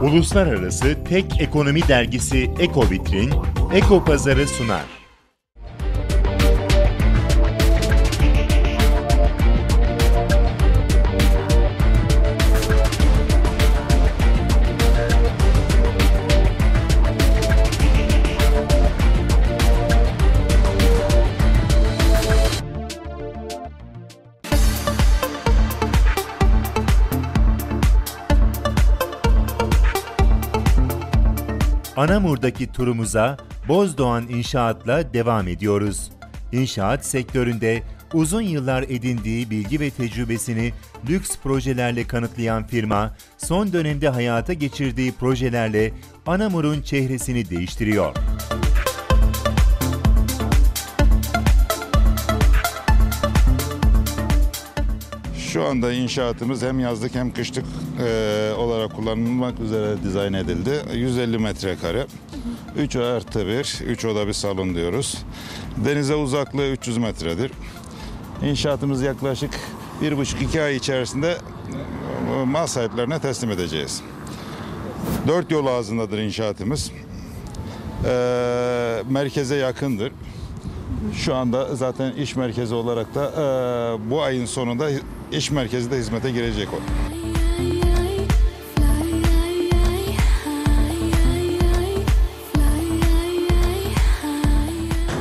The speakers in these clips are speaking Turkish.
Uluslararası tek ekonomi dergisi Eko Vitrin, Eko Pazarı sunar. Anamur'daki turumuza Bozdoğan İnşaat'la devam ediyoruz. İnşaat sektöründe uzun yıllar edindiği bilgi ve tecrübesini lüks projelerle kanıtlayan firma, son dönemde hayata geçirdiği projelerle Anamur'un çehresini değiştiriyor. Şu anda inşaatımız hem yazlık hem kışlık e, olarak kullanılmak üzere dizayn edildi. 150 metrekare. 3 artı 1, 3 oda bir salon diyoruz. Denize uzaklığı 300 metredir. İnşaatımız yaklaşık 1,5-2 ay içerisinde e, mal sahiplerine teslim edeceğiz. Dört yol ağzındadır inşaatımız. E, merkeze yakındır. Şu anda zaten iş merkezi olarak da e, bu ayın sonunda iş merkezi de hizmete girecek o.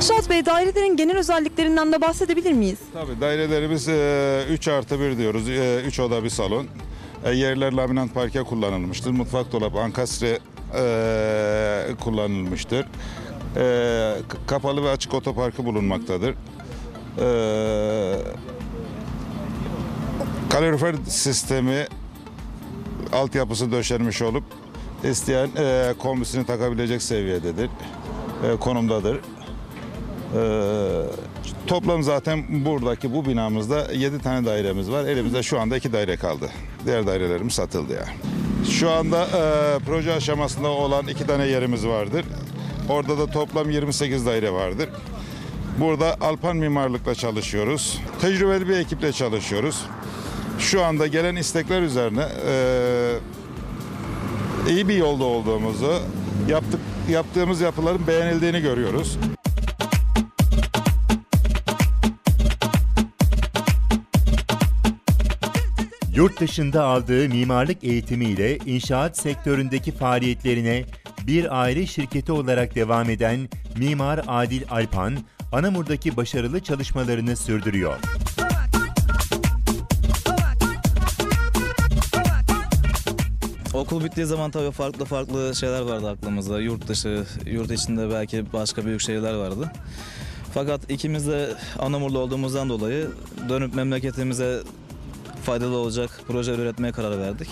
Şahat Bey dairelerin genel özelliklerinden de bahsedebilir miyiz? Tabii dairelerimiz 3 artı 1 diyoruz. 3 oda bir salon. E, yerler laminant parke kullanılmıştır. Mutfak dolabı, ankastre e, kullanılmıştır. E, kapalı ve açık otoparkı bulunmaktadır. E, kalorifer sistemi altyapısı döşenmiş olup isteyen e, kombisini takabilecek seviyededir. E, konumdadır. Ee, toplam zaten buradaki bu binamızda 7 tane dairemiz var. Elimizde şu anda 2 daire kaldı. Diğer dairelerimiz satıldı ya. Şu anda e, proje aşamasında olan 2 tane yerimiz vardır. Orada da toplam 28 daire vardır. Burada Alpan mimarlıkla çalışıyoruz. Tecrübeli bir ekiple çalışıyoruz. Şu anda gelen istekler üzerine e, iyi bir yolda olduğumuzu, yaptık, yaptığımız yapıların beğenildiğini görüyoruz. Yurt dışında aldığı mimarlık eğitimiyle inşaat sektöründeki faaliyetlerine bir aile şirketi olarak devam eden Mimar Adil Alpan, Anamur'daki başarılı çalışmalarını sürdürüyor. Okul bittiği zaman tabii farklı farklı şeyler vardı aklımızda. Yurt dışı, yurt içinde belki başka büyük şehirler vardı. Fakat ikimiz de Anamurlu olduğumuzdan dolayı dönüp memleketimize faydalı olacak projeler üretmeye karar verdik.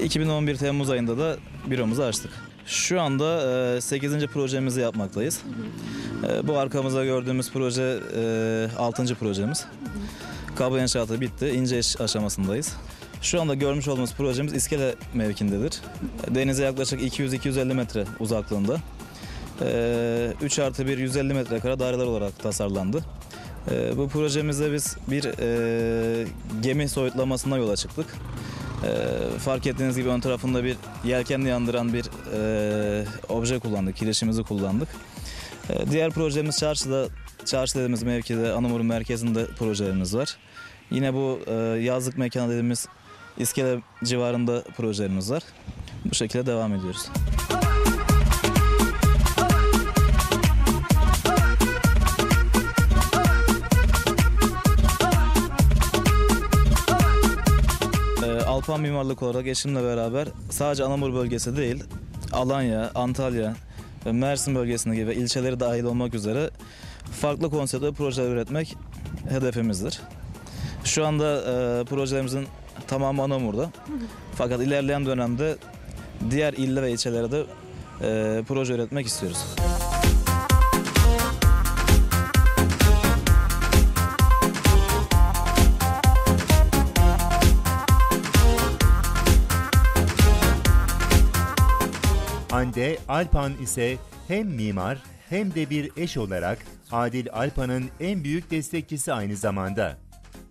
2011 Temmuz ayında da büromuzu açtık. Şu anda 8. projemizi yapmaktayız. E, Bu arkamızda gördüğümüz proje 6. projemiz. Kablo inşaatı bitti. İnce iş aşamasındayız. Şu anda görmüş olduğumuz projemiz iskele mevkindedir. Denize yaklaşık 200-250 metre uzaklığında. 3 artı 1 150 metrekare daireler olarak tasarlandı. Bu projemizde biz bir e, gemi soyutlamasına yola çıktık. Ee, fark ettiğiniz gibi ön tarafında bir yelkenli yandıran bir e, obje kullandık, kirişimizi kullandık. Ee, diğer projemiz çarşıda, çarşı dediğimiz mevkide, Anamur'un merkezinde projelerimiz var. Yine bu e, yazlık mekan dediğimiz iskele civarında projelerimiz var. Bu şekilde devam ediyoruz. Alpan mimarlık olarak eşimle beraber sadece Anamur bölgesi değil, Alanya, Antalya ve Mersin bölgesinde gibi ilçeleri dahil olmak üzere farklı konseptli projeler üretmek hedefimizdir. Şu anda e, projelerimizin tamamı Anamur'da. Fakat ilerleyen dönemde diğer iller ve ilçelere de e, proje üretmek istiyoruz. Hande Alpan ise hem mimar hem de bir eş olarak Adil Alpan'ın en büyük destekçisi aynı zamanda.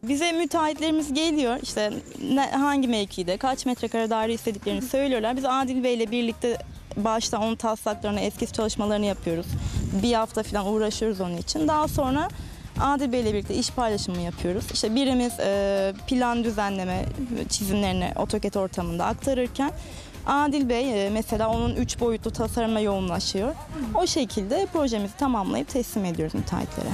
Bize müteahhitlerimiz geliyor işte ne, hangi mevkide kaç metrekare daire istediklerini söylüyorlar. Biz Adil Bey ile birlikte başta onun taslaklarını, eskiz çalışmalarını yapıyoruz. Bir hafta falan uğraşıyoruz onun için. Daha sonra Adil Bey ile birlikte iş paylaşımı yapıyoruz. İşte birimiz e, plan düzenleme çizimlerini AutoCAD ortamında aktarırken Adil Bey e, mesela onun üç boyutlu tasarıma yoğunlaşıyor. O şekilde projemizi tamamlayıp teslim ediyoruz müteahhitlere.